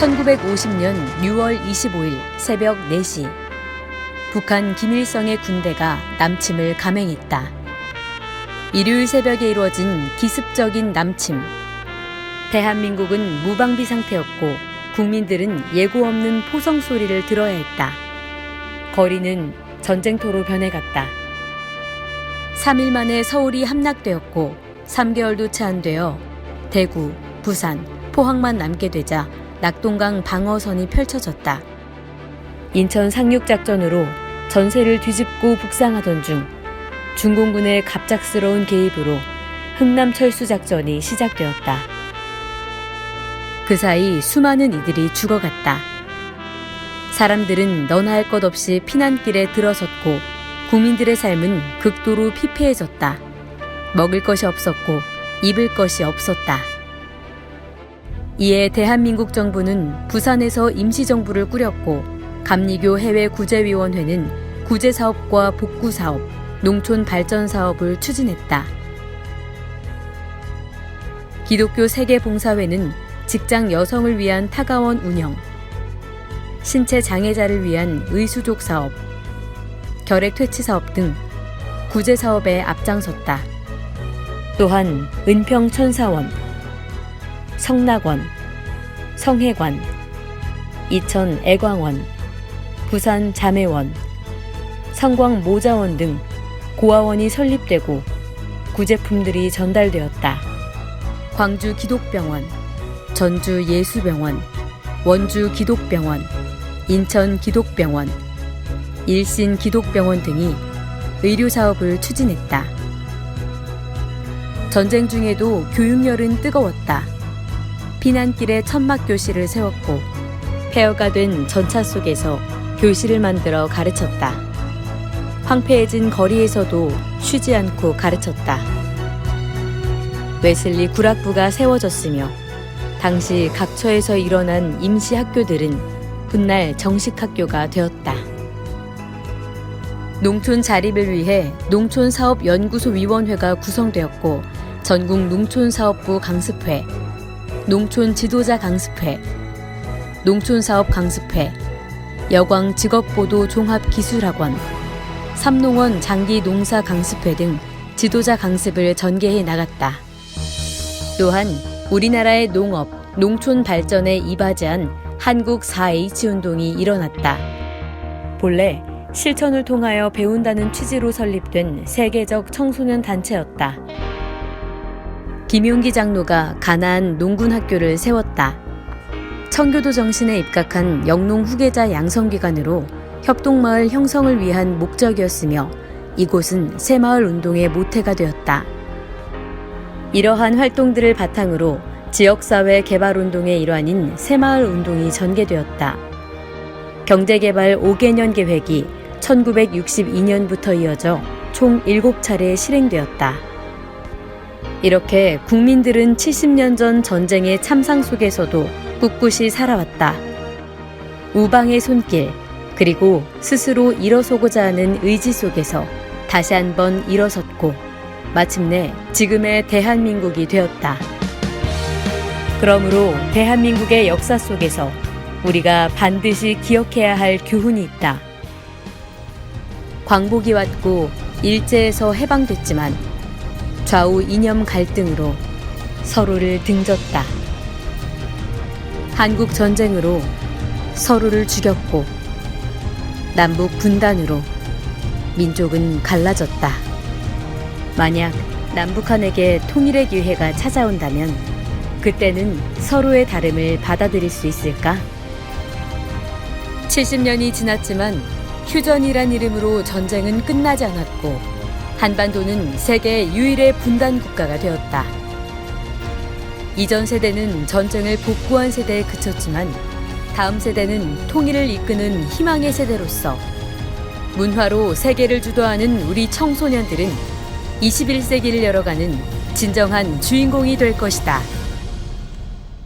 1950년 6월 25일 새벽 4시 북한 김일성의 군대가 남침을 감행했다. 일요일 새벽에 이루어진 기습적인 남침. 대한민국은 무방비 상태였고 국민들은 예고 없는 포성 소리를 들어야 했다. 거리는 전쟁터로 변해갔다. 3일 만에 서울이 함락되었고 3개월도 채 안 되어 대구, 부산, 포항만 남게 되자 낙동강 방어선이 펼쳐졌다. 인천 상륙작전으로 전세를 뒤집고 북상하던 중 중공군의 갑작스러운 개입으로 흥남 철수작전이 시작되었다. 그 사이 수많은 이들이 죽어갔다. 사람들은 너나 할 것 없이 피난길에 들어섰고 국민들의 삶은 극도로 피폐해졌다. 먹을 것이 없었고 입을 것이 없었다. 이에 대한민국 정부는 부산에서 임시정부를 꾸렸고 감리교 해외 구제위원회는 구제사업과 복구사업, 농촌 발전 사업을 추진했다. 기독교 세계봉사회는 직장 여성을 위한 타가원 운영, 신체 장애자를 위한 의수족 사업, 결핵 퇴치 사업 등 구제 사업에 앞장섰다. 또한 은평 천사원, 성낙원, 성혜관, 이천 애광원, 부산 자매원, 성광 모자원 등 고아원이 설립되고 구제품들이 전달되었다. 광주 기독병원, 전주 예수병원, 원주 기독병원, 인천 기독병원, 일신 기독병원 등이 의료 사업을 추진했다. 전쟁 중에도 교육열은 뜨거웠다. 피난길에 천막 교실을 세웠고 폐허가 된 전차 속에서 교실을 만들어 가르쳤다. 황폐해진 거리에서도 쉬지 않고 가르쳤다. 웨슬리 구락부가 세워졌으며 당시 각처에서 일어난 임시 학교들은 훗날 정식 학교가 되었다. 농촌 자립을 위해 농촌사업연구소 위원회가 구성되었고 전국 농촌사업부 강습회, 농촌 지도자 강습회, 농촌사업 강습회, 여광 직업보도 종합기술학원, 삼농원 장기 농사 강습회 등 지도자 강습을 전개해 나갔다. 또한 우리나라의 농업, 농촌 발전에 이바지한 한국 4H 운동이 일어났다. 본래 실천을 통하여 배운다는 취지로 설립된 세계적 청소년 단체였다. 김용기 장로가 가나안 농군 학교를 세웠다. 청교도 정신에 입각한 영농 후계자 양성기관으로 협동마을 형성을 위한 목적이었으며 이곳은 새마을 운동의 모태가 되었다. 이러한 활동들을 바탕으로 지역사회 개발 운동의 일환인 새마을 운동이 전개되었다. 경제개발 5개년 계획이 1962년부터 이어져 총 7차례 실행되었다. 이렇게 국민들은 70년 전 전쟁의 참상 속에서도 꿋꿋이 살아왔다. 우방의 손길, 그리고 스스로 일어서고자 하는 의지 속에서 다시 한번 일어섰고, 마침내 지금의 대한민국이 되었다. 그러므로 대한민국의 역사 속에서 우리가 반드시 기억해야 할 교훈이 있다. 광복이 왔고 일제에서 해방됐지만 좌우 이념 갈등으로 서로를 등졌다. 한국 전쟁으로 서로를 죽였고 남북 분단으로 민족은 갈라졌다. 만약 남북한에게 통일의 기회가 찾아온다면 그때는 서로의 다름을 받아들일 수 있을까? 70년이 지났지만 휴전이란 이름으로 전쟁은 끝나지 않았고 한반도는 세계 유일의 분단 국가가 되었다. 이전 세대는 전쟁을 복구한 세대에 그쳤지만 다음 세대는 통일을 이끄는 희망의 세대로서 문화로 세계를 주도하는 우리 청소년들은 21세기를 열어가는 진정한 주인공이 될 것이다.